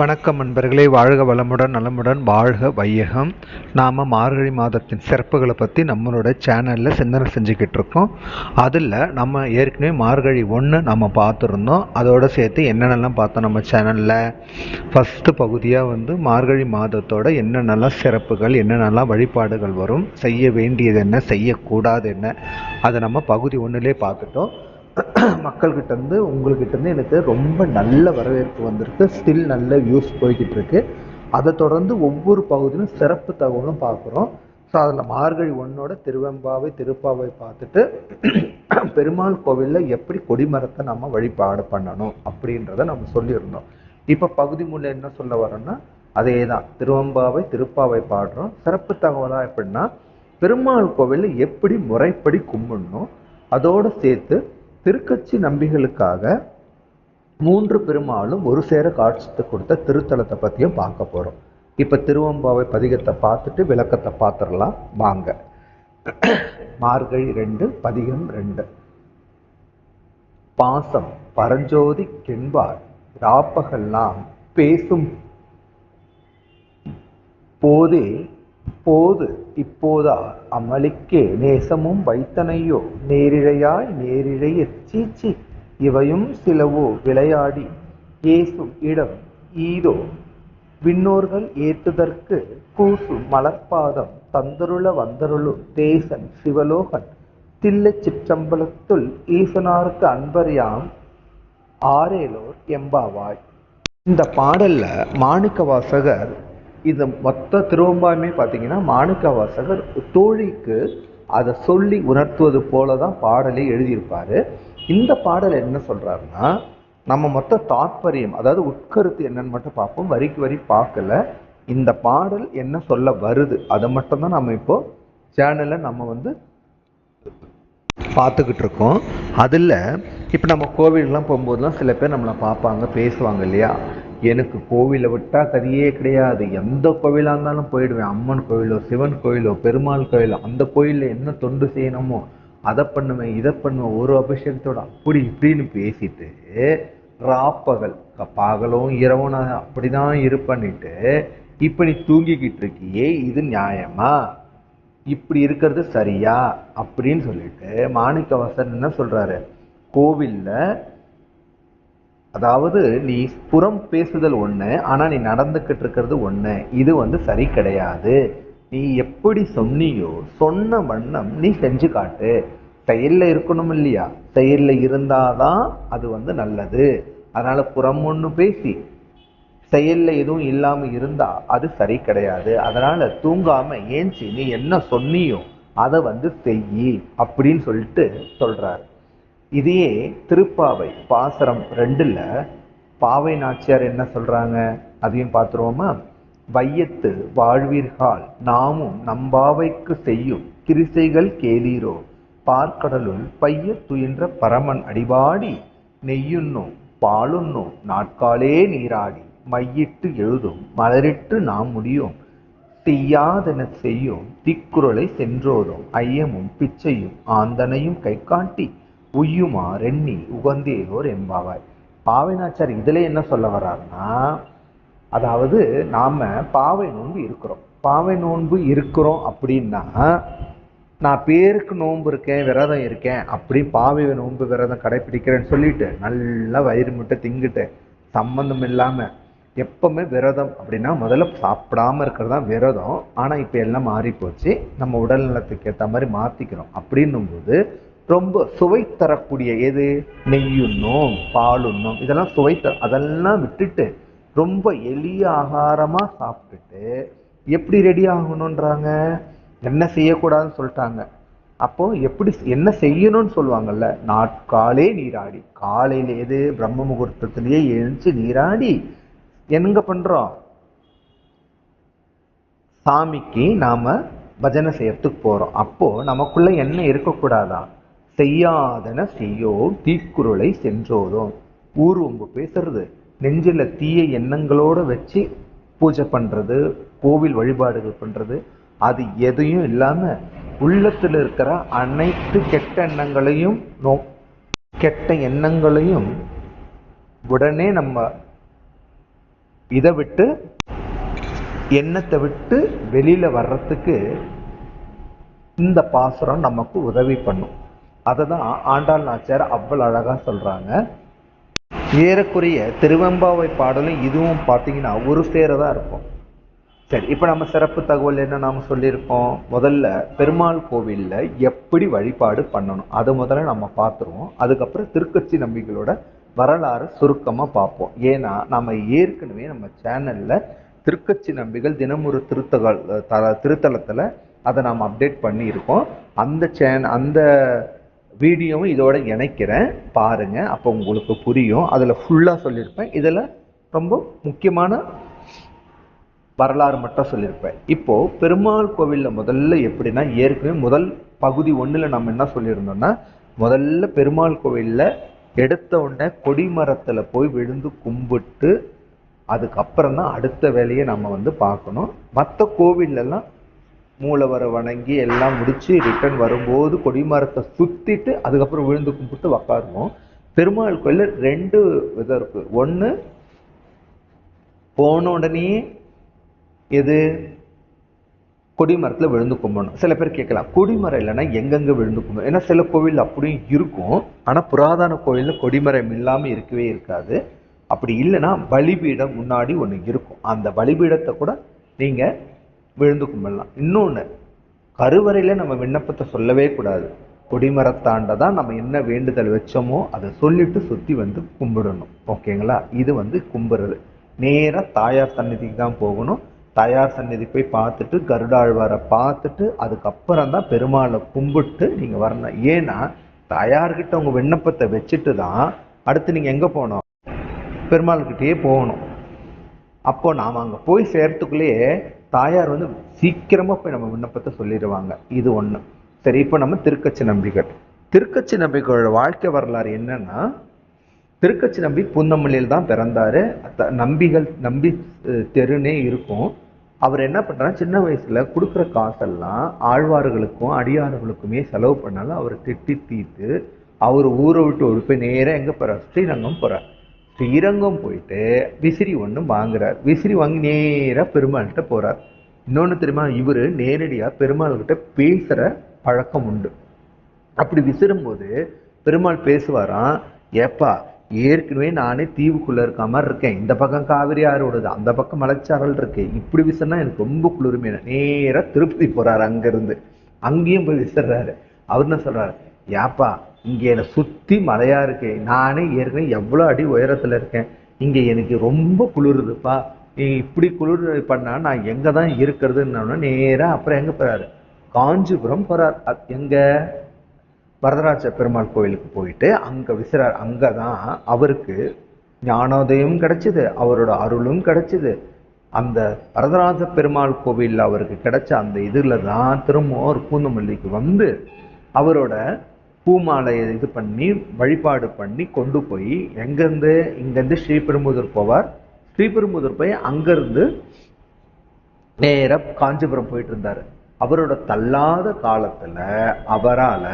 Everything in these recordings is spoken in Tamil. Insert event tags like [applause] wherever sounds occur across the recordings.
வணக்கம் நண்பர்களே வாழ்க வளமுடன் நலமுடன் வாழ்க வையகம். நாம் மார்கழி மாதத்தின் சிறப்புகளை பற்றி நம்மளோட சேனலில் சிந்தனை செஞ்சுக்கிட்டு இருக்கோம். அதில் நம்ம ஏற்கனவே மார்கழி ஒன்று நம்ம பார்த்துருந்தோம். அதோடு சேர்த்து என்னென்னலாம் பார்த்தோம் நம்ம சேனலில் ஃபஸ்ட்டு பகுதியாக வந்து மார்கழி மாதத்தோட என்னென்னலாம் சிறப்புகள் என்னென்னலாம் வழிபாடுகள் வரும் செய்ய வேண்டியது என்ன செய்யக்கூடாது என்ன அதை நம்ம பகுதி ஒன்றுலேயே பார்த்துட்டோம். [clears throat] மக்கள்கிட்ட இருந்து உங்கள்கிட்ட இருந்து எனக்கு ரொம்ப நல்ல வரவேற்பு வந்திருக்கு. ஸ்டில் நல்ல வியூஸ் போய்கிட்டு இருக்கு அதை தொடர்ந்து ஒவ்வொரு பகுதியிலும் சிறப்பு தகவலும் பார்க்குறோம். ஸோ அதில் மார்கழி ஒன்னோட திருவெம்பாவை திருப்பாவை பார்த்துட்டு [clears throat] பெருமாள் கோவிலில் எப்படி கொடிமரத்தை நம்ம வழிபாடு பண்ணணும் அப்படின்றத நம்ம சொல்லியிருந்தோம். இப்போ பகுதி மூலம் என்ன சொல்ல வரோம்னா அதே தான் திருவெம்பாவை திருப்பாவை பாடுறோம். சிறப்பு தகவலாக எப்படின்னா பெருமாள் கோவிலில் எப்படி முறைப்படி கும்பிடணும் அதோடு சேர்த்து திருக்கட்சி நம்பிகளுக்காக மூன்று பெருமாளும் ஒரு சேர காட்சி கொடுத்த திருத்தலத்தை பற்றியும் பார்க்க போகிறோம் இப்போ திருவம்பாவை பதிகத்தை பார்த்துட்டு விளக்கத்தை பார்த்துடலாம். வாங்க. மார்கழி ரெண்டு பதிகம் ரெண்டு. பாசம் பரஞ்சோதி கெண்பார் ராப்பகல்லாம் பேசும் போதே போது இப்போதா அமளிக்கே நேசமும் வைத்தனையோ? நேரிழையாய் நேரிழைய சீச்சி இவையும் சிலவோ விளையாடி ஏசும் இடம் ஈதோ? விண்ணோர்கள் ஏத்துதற்கு கூசு மலர்பாதம் தந்தருள வந்தருளு தேசன் சிவலோகன். தில்லை சிற்றம்பலத்துள் ஈசனாருக்கு அன்பறியாம் ஆரேலோர் எம்பாவாய். இந்த பாடல்ல மாணிக்க வாசகர் இது மொத்த திருவம்பாயுமே பார்த்தீங்கன்னா மாணிக்க வாசகர் தோழிக்கு அதை சொல்லி உணர்த்துவது போல தான் பாடலை எழுதியிருப்பாரு. இந்த பாடல் என்ன சொல்றாருன்னா நம்ம மொத்த தாற்பயம் அதாவது உட்கருத்து என்னன்னு மட்டும் பார்ப்போம் வரிக்கு வரி பார்க்கல. இந்த பாடல் என்ன சொல்ல வருது அதை மட்டும்தான் நம்ம இப்போ சேனலில் நம்ம வந்து பார்த்துக்கிட்டு இருக்கோம். அதில் இப்போ நம்ம கோவிலெலாம் போகும்போதெல்லாம் சில பேர் நம்மளை பார்ப்பாங்க பேசுவாங்க இல்லையா? எனக்கு கோவிலை விட்டால் கதியே கிடையாது. எந்த கோவிலாக இருந்தாலும் போயிடுவேன். அம்மன் கோவிலோ சிவன் கோவிலோ பெருமாள் கோவிலோ அந்த கோயிலில் என்ன தொண்டு செய்யணுமோ அதை பண்ணுவேன் இதை பண்ணுவேன். ஒரு அபிஷேகத்தோட அப்படி இப்படின்னு பேசிட்டு ராப்பகல் பகலும் இரவும் நான் அப்படிதான் இருப்பேன்னுட்டு இப்போ நீ தூங்கிக்கிட்டு இருக்கியே இது நியாயமா? இப்படி இருக்கிறது சரியா? அப்படின்னு சொல்லிட்டு மாணிக்கவாசன் என்ன சொல்கிறாரு கோவிலில் அதாவது நீ புறம் பேசுதல் ஒன்று ஆனால் நீ நடந்துக்கிட்டு இருக்கிறது ஒன்று இது வந்து சரி கிடையாது. நீ எப்படி சொன்னியோ சொன்ன வண்ணம் நீ செஞ்சு காட்டு. செயலில் இருக்கணும் இல்லையா? செயலில் இருந்தாதான் அது வந்து நல்லது. அதனால் புறம் ஒன்று பேசி செயலில் எதுவும் இல்லாமல் இருந்தால் அது சரி கிடையாது. அதனால் தூங்காமல் ஏஞ்சி நீ என்ன சொன்னியோ அதை வந்து செய்யி அப்படின்னு சொல்லிட்டு சொல்கிறாரு இதையே திருப்பாவை பாசரம் ரெண்டில் பாவை நாச்சியார் என்ன சொல்கிறாங்க அதையும் பார்த்துருவோமா? வையத்து வாழ்வீர்கள் நாமும் நம்பாவைக்கு செய்யும் கிரிசைகள் கேளீரோ. பார்க்கடலுள் பைய துயின்ற பரமன் அடிபாடி நெய்யுண்ணும் பாலுண்ணும் நாட்காலே நீராடி. மையிட்டு எழுதும் மலரிட்டு நாம் முடியும். செய்யாதென செய்யும் திக்குறளை சென்றோதும் ஐயமும் பிச்சையும் ஆந்தனையும் கை காட்டி உய்யுமா ரெண்ணி உகந்தேலோர் எம்பாவாய் பாவைநாச்சார் இதுல என்ன சொல்ல வர்றாருன்னா அதாவது நாம பாவை நோன்பு இருக்கிறோம். பாவை நோன்பு இருக்கிறோம் அப்படின்னா நான் பேருக்கு நோன்பு இருக்கேன் விரதம் இருக்கேன் அப்படி பாவை நோன்பு விரதம் கடைப்பிடிக்கிறேன்னு சொல்லிட்டு நல்லா வயிறு முட்டை திங்கிட்டு சம்பந்தம் இல்லாம எப்பவுமே விரதம் அப்படின்னா முதல்ல சாப்பிடாம இருக்கிறது தான் விரதம். ஆனா இப்ப எல்லாம் மாறி போச்சு நம்ம உடல் நலத்துக்கு ஏற்ற மாதிரி மாத்திக்கிறோம். அப்படின்னும் போது ரொம்ப சுவை தரக்கூடிய எது? நெய்யுண்ணும் பாலுண்ணும். இதெல்லாம் சுவை தர அதெல்லாம் விட்டுட்டு ரொம்ப எளிய ஆகாரமாக சாப்பிட்டுட்டு எப்படி ரெடி ஆகணுன்றாங்க என்ன செய்யக்கூடாதுன்னு சொல்லிட்டாங்க. அப்போ எப்படி என்ன செய்யணும்னு சொல்லுவாங்கல்ல? நாட்காலே நீராடி. காலையில எது? பிரம்ம முகூர்த்தத்திலேயே எழுந்து நீராடி. எங்க பண்றோம்? சாமிக்கு நாம பஜனை செய்யறதுக்கு போறோம். அப்போ நமக்குள்ள என்ன இருக்கக்கூடாதா? செய்யாதன செய்யோ தீக்குறளை சென்றோதும் ஊர்வம்பு பேசுறது நெஞ்சில தீய எண்ணங்களோட வச்சு பூஜை பண்றது கோவில் வழிபாடுகள் பண்றது அது எதையும் இல்லாம உள்ளத்துல இருக்கிற அனைத்து கெட்ட எண்ணங்களையும் நோ கெட்ட எண்ணங்களையும் உடனே நம்ம இதை விட்டு எண்ணத்தை விட்டு வெளியில வர்றதுக்கு இந்த பாசுரம் நமக்கு உதவி பண்ணும். அதை தான் ஆண்டாள் நாச்சியார் அவ்வளோ அழகாக சொல்கிறாங்க ஏறக்குறைய திருவெம்பாவை பாடலும் இதுவும் பார்த்தீங்கன்னா ஒரு தான் இருக்கும். சரி இப்போ நம்ம சிறப்பு தகவல் என்ன நாம் சொல்லியிருக்கோம் முதல்ல பெருமாள் கோவிலில் எப்படி வழிபாடு பண்ணணும்? அது முதல்ல நம்ம பார்த்துருவோம். அதுக்கப்புறம் திருக்கச்சி நம்பிகளோட வரலாறு சுருக்கமாக பார்ப்போம். ஏன்னா நம்ம ஏற்கனவே நம்ம சேனலில் திருக்கச்சி நம்பிகள் தினமொரு திருத்தகல் த திருத்தலத்தில் அதை நாம் அப்டேட் பண்ணியிருக்கோம். அந்த சேன் அந்த வீடியோவும் இதோட இணைக்கிறேன். பாருங்க. அப்போ உங்களுக்கு புரியும். அதில் ஃபுல்லாக சொல்லியிருப்பேன். இதில் ரொம்ப முக்கியமான வரலாறு மட்டும் சொல்லியிருப்பேன். இப்போ பெருமாள் கோவிலில் முதல்ல எப்படின்னா ஏற்கனவே முதல் பகுதி ஒன்றில் நம்ம என்ன சொல்லியிருந்தோம்னா முதல்ல பெருமாள் கோவில்ல எடுத்த உடனே கொடிமரத்தில் போய் விழுந்து கும்பிட்டு அதுக்கப்புறம் தான் அடுத்த வேலையை நம்ம வந்து பார்க்கணும். மற்ற கோவிலெல்லாம் மூலவரை வணங்கி எல்லாம் முடித்து ரிட்டர்ன் வரும்போது கொடிமரத்தை சுற்றிட்டு அதுக்கப்புறம் விழுந்து கும்பிட்டு உக்காருவோம் பெருமாள் கோயில் ரெண்டு விதம் இருக்குது ஒன்று போன உடனே எது? கொடிமரத்தில் விழுந்து கும்பிடணும் சில பேர் கேட்கலாம் கொடிமரம் இல்லைன்னா எங்கெங்கே விழுந்து கும்பிடணும் ஏன்னா சில கோவில் அப்படியும் இருக்கும். ஆனால் புராதன கோயிலில் கொடிமரம் இல்லாமல் இருக்கவே இருக்காது. அப்படி இல்லைன்னா பலிபீடம் முன்னாடி ஒன்று இருக்கும். அந்த பலிபீடத்தை கூட நீங்கள் விழுந்து கும்பிடலாம். இன்னொன்று கருவறையில் நம்ம விண்ணப்பத்தை சொல்லவே கூடாது. கொடிமரத்தாண்ட தான் நம்ம என்ன வேண்டுதல் வச்சோமோ அதை சொல்லிட்டு சுற்றி வந்து கும்பிடணும். ஓகேங்களா? இது வந்து கும்பிடுறது நேராக தாயார் சந்நிதிக்கு தான் போகணும். தாயார் சந்நிதி போய் பார்த்துட்டு கருடாழ்வாரை பார்த்துட்டு அதுக்கப்புறம் தான் பெருமாளை கும்பிட்டு நீங்கள் வரணும். ஏன்னா தாயார்கிட்ட உங்கள் விண்ணப்பத்தை வச்சுட்டு தான் அடுத்து நீங்கள் எங்கே போகணும்? பெருமாள்கிட்டயே போகணும். அப்போ நாம் அங்கே போய் சேர்த்துக்குள்ளேயே தாயார் வந்து சீக்கிரமா போய் நம்ம விண்ணப்பத்தை சொல்லிடுவாங்க. இது ஒண்ணு. சரி இப்போ நம்ம திருக்கச்சி நம்பிகள். திருக்கச்சி நம்பிகளோட வாழ்க்கை வரலாறு என்னன்னா திருக்கச்சி நம்பி பூந்தமல்லியில் தான் பிறந்தாரு. நம்பிகள் நம்பி தெருனே இருக்கும். அவர் என்ன பண்றாரு? சின்ன வயசுல கொடுக்குற காசெல்லாம் ஆழ்வார்களுக்கும் அடியார்களுக்குமே செலவு பண்ணாலும் அவர் திட்டி தீர்த்து அவர் ஊரை விட்டு ஒரு போய் நேரா எங்க போறார்? ஸ்ரீரங்கம் ஸோ இறங்கும் போயிட்டு விசிறி ஒன்று வாங்குறார். விசிறி வாங்கி நேராக பெருமாள்கிட்ட போகிறார் இன்னொன்று தெரியுமா? இவர் நேரடியாக பெருமாள்கிட்ட பேசுகிற பழக்கம் உண்டு. அப்படி விசிறும்போது பெருமாள் பேசுவாராம் ஏப்பா ஏற்கனவே நானே தீவுக்குள்ளே இருக்க மாதிரி இருக்கேன். இந்த பக்கம் காவிரி ஆறு அந்த பக்கம் மலைச்சாரல் இருக்கு. இப்படி விசிறனா எனக்கு ரொம்ப குளிர்மையான. நேராக திருப்பதி போகிறாரு அங்கேருந்து. அங்கேயும் போய் விசிறாரு அவர் என்ன சொல்கிறார் ஏப்பா இங்கே என்னை சுற்றி மழையாக இருக்கு. நானே ஏற்கனவே எவ்வளோ அடி உயரத்தில் இருக்கேன். இங்கே எனக்கு ரொம்ப குளிருதுப்பா. நீ இப்படி குளிர் பண்ணால் நான் எங்கே தான் இருக்கிறதுன்னு நேராக அப்புறம் எங்கே போகிறாரு காஞ்சிபுரம் போகிறார் எங்கே? வரதராஜ பெருமாள் கோயிலுக்கு போயிட்டு அங்கே விசிறார். அங்கதான் அவருக்கு ஞானோதயம் கிடச்சிது. அவரோட அருளும் கிடச்சிது. அந்த வரதராஜ பெருமாள் கோவிலில் அவருக்கு கிடைச்ச அந்த இதில் தான் திரும்பவும் ஒரு பூந்தமல்லிக்கு வந்து அவரோட பூமாலையை இது பண்ணி வழிபாடு பண்ணி கொண்டு போய் எங்கேருந்து இங்கேருந்து ஸ்ரீபெரும்புதூர் போவார். ஸ்ரீபெரும்புதூர் போய் அங்கேருந்து நேராக காஞ்சிபுரம் போயிட்டு இருந்தார். அவரோட தள்ளாத காலத்தில் அவரால்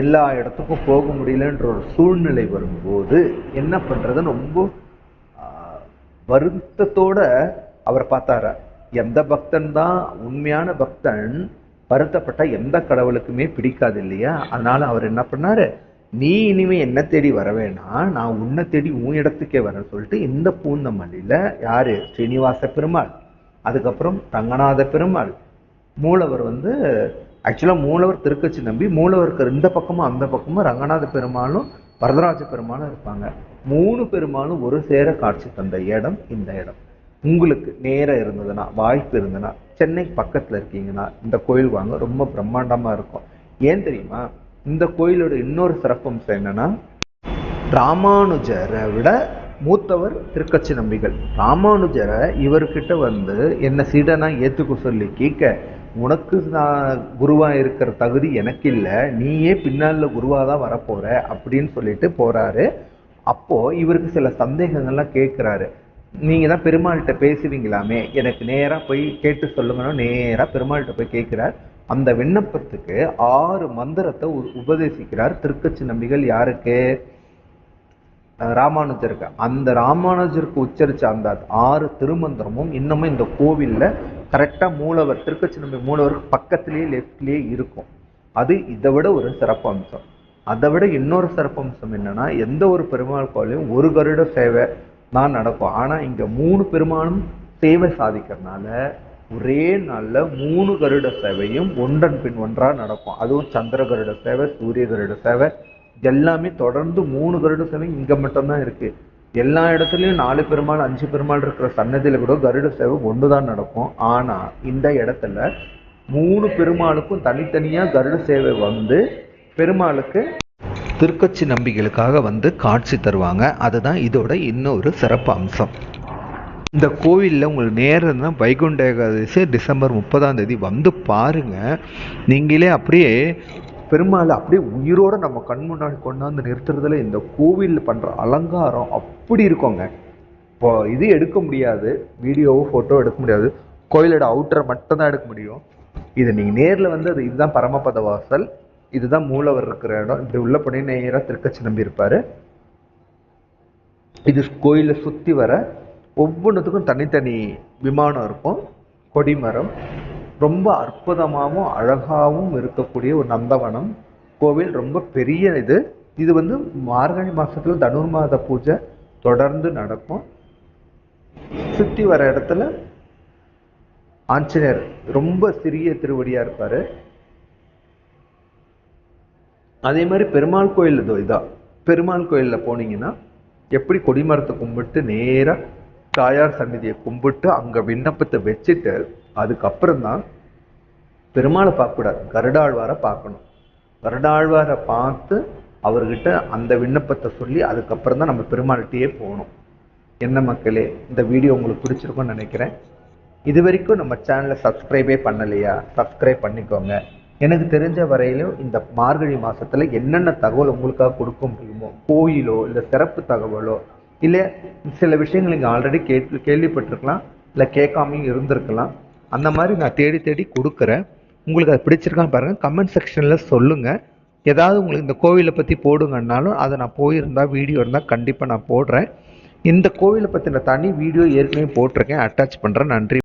எல்லா இடத்துக்கும் போக முடியலன்ற ஒரு சூழ்நிலை வரும்போது என்ன பண்ணுறது ரொம்ப வருத்தத்தோட அவர் பார்த்தார. எந்த பக்தன் தான்? உண்மையான பக்தன். வருத்தப்பட்ட எந்த கடவுளுக்குமே பிடிக்காது இல்லையா? அதனால அவர் என்ன பண்ணாரு? நீ இனிமே என்ன தேடி வரவேனா நான் உன்னை தேடி உன் இடத்துக்கே வரேன்னு சொல்லிட்டு இந்த பூந்தமல்லியில யாரு? ஸ்ரீனிவாச பெருமாள். அதுக்கப்புறம் ரங்கநாத பெருமாள். மூலவர் வந்து ஆக்சுவலாக மூலவர் திருக்கச்சி நம்பி மூலவருக்கு இந்த பக்கமும் அந்த பக்கமும் ரங்கநாத பெருமாளும் வரதராஜ பெருமாளும் இருப்பாங்க. மூணு பெருமாளும் ஒரு சேர காட்சி தந்த இடம் இந்த இடம். உங்களுக்கு நேரம் இருந்ததுன்னா வாய்ப்பு இருந்ததுன்னா சென்னை பக்கத்தில் இருக்கீங்கன்னா இந்த கோயில் வாங்க ரொம்ப பிரம்மாண்டமாக இருக்கும். ஏன் தெரியுமா? இந்த கோயிலோட இன்னொரு சிறப்பம்சம் என்னன்னா ராமானுஜரை விட மூத்தவர் திருக்கச்சி நம்பிகள். ராமானுஜரை இவர்கிட்ட வந்து என்ன சீடனா ஏற்றுக்க சொல்லி கேட்க உனக்கு நான் குருவாக இருக்கிற தகுதி எனக்கு இல்லை. நீயே பின்னால் குருவாக தான் வரப்போகிற அப்படின்னு சொல்லிட்டு போகிறாரு அப்போது இவருக்கு சில சந்தேகங்கள்லாம் கேட்குறாரு நீங்கள் தான் பெருமாள்கிட்ட பேசுவீங்களாமே? எனக்கு நேராக போய் கேட்டு சொல்லுங்கன்னா நேராக பெருமாள்கிட்ட போய் கேட்குறார். அந்த விண்ணப்பத்துக்கு ஆறு மந்திரத்தை உ- உபதேசிக்கிறார். திருக்கச்சி நம்பிகள் யாருக்கு? ராமானுஜருக்கு. அந்த ராமானுஜருக்கு உச்சரித்த அந்த ஆறு திருமந்திரமும் இன்னமும் இந்த கோவில்ல கரெக்டாக மூலவர் திருக்கச்சி நம்பி மூலவருக்கு பக்கத்திலேயே லெஃப்ட்லேயே இருக்கும். அது இதை விட ஒரு சிறப்பு அம்சம். அதை விட இன்னொரு சிறப்பு அம்சம் என்னன்னா எந்த ஒரு பெருமாள் கோவிலையும் ஒரு கருட சேவை தான் நடக்கும். ஆனால் இங்கே மூணு பெருமாளும் சேவை சாதிக்கிறதுனால ஒரே நாளில் மூணு கருட சேவையும் ஒன்றன் பின் ஒன்றாக நடக்கும். அதுவும் சந்திர கருட சேவை சூரிய கருட சேவை எல்லாமே தொடர்ந்து மூணு கருட சேவை இங்கே மட்டும்தான் இருக்குது எல்லா இடத்துலையும் நாலு பெருமாள் அஞ்சு பெருமாள் இருக்கிற சன்னதியில் கூட கருட சேவை ஒண்ணுதான் நடக்கும். ஆனால் இந்த இடத்துல மூணு பெருமாளுக்கும் தனித்தனியாக கருட சேவை வந்து பெருமாளுக்கு திருக்கட்சி நம்பிகளுக்காக வந்து காட்சி தருவாங்க. அதுதான் இதோட இன்னொரு சிறப்பு அம்சம். இந்த கோவிலில் உங்களுக்கு நேரம் வைகுண்ட ஏகாதசி டிசம்பர் முப்பதாம் தேதி வந்து பாருங்க. நீங்களே அப்படியே பெருமாளை அப்படியே உயிரோடு நம்ம கண் முன்னாடி கொண்டாந்து நிறுத்துறதுல இந்த கோவிலில் பண்ணுற அலங்காரம் அப்படி இருக்குங்க. இப்போ இது எடுக்க முடியாது. வீடியோவோ ஃபோட்டோ எடுக்க முடியாது. கோயிலோட அவுட்டரை மட்டும்தான் எடுக்க முடியும். இதை நீங்கள் நேரில் வந்து அது இதுதான் பரமபத வாசல். இதுதான் மூலவர் இருக்கிற இடம். இப்படி உள்ள போனே நேராக திருக்கச்சி நம்பி இருப்பாரு. இது கோயிலை சுற்றி வர ஒவ்வொன்றுத்துக்கும் தனித்தனி விமானம் இருக்கும். கொடிமரம் ரொம்ப அற்புதமாகவும் அழகாகவும் இருக்கக்கூடிய ஒரு நந்தவனம். கோவில் ரொம்ப பெரிய இது. இது வந்து மார்கழி மாசத்துல தனுர்மாத பூஜை தொடர்ந்து நடக்கும். சுற்றி வர இடத்துல ஆஞ்சநேயர் ரொம்ப சிறிய திருவடியா இருப்பாரு. அதே மாதிரி பெருமாள் கோயில் இதோ இதான் பெருமாள் கோயிலில் போனீங்கன்னா எப்படி கொடிமரத்தை கும்பிட்டு நேராக தாயார் சந்நிதியை கும்பிட்டு அங்கே விண்ணப்பத்தை வச்சுட்டு அதுக்கப்புறம் தான் பெருமாளை பார்க்கக்கூடாது. கருடாழ்வாரை பார்க்கணும். கருடாழ்வாரை பார்த்து அவர்கிட்ட அந்த விண்ணப்பத்தை சொல்லி அதுக்கப்புறம் தான் நம்ம பெருமாள்கிட்டயே போகணும். என்ன மக்களே இந்த வீடியோ உங்களுக்கு பிடிச்சிருக்கும்னு நினைக்கிறேன். இது வரைக்கும் நம்ம சேனலை சப்ஸ்கிரைபே பண்ணலையா? சப்ஸ்கிரைப் பண்ணிக்கோங்க. எனக்கு தெரிஞ்ச வரையிலும் இந்த மார்கழி மாசத்துல என்னென்ன தகவல் உங்களுக்காக கொடுக்க முடியுமோ கோயிலோ இல்லை சிறப்பு தகவலோ இல்லை சில விஷயங்கள் நீங்கள் ஆல்ரெடி கேட்டு கேள்விப்பட்டிருக்கலாம் இல்லை கேட்காமையும் இருந்திருக்கலாம் அந்த மாதிரி நான் தேடி தேடி கொடுக்குறேன். உங்களுக்கு அது பிடிச்சிருக்கான்னு பாருங்க. கமெண்ட் செக்ஷனில் சொல்லுங்க. ஏதாவது உங்களுக்கு இந்த கோவிலை பற்றி போடுங்கன்னாலும் அதை நான் போயிருந்தா வீடியோ இருந்தால் கண்டிப்பாக நான் போடுறேன். இந்த கோவிலை பற்றின தனி வீடியோ ஏற்கனவே போட்டிருக்கேன். அட்டாச் பண்ணுறேன் நன்றி.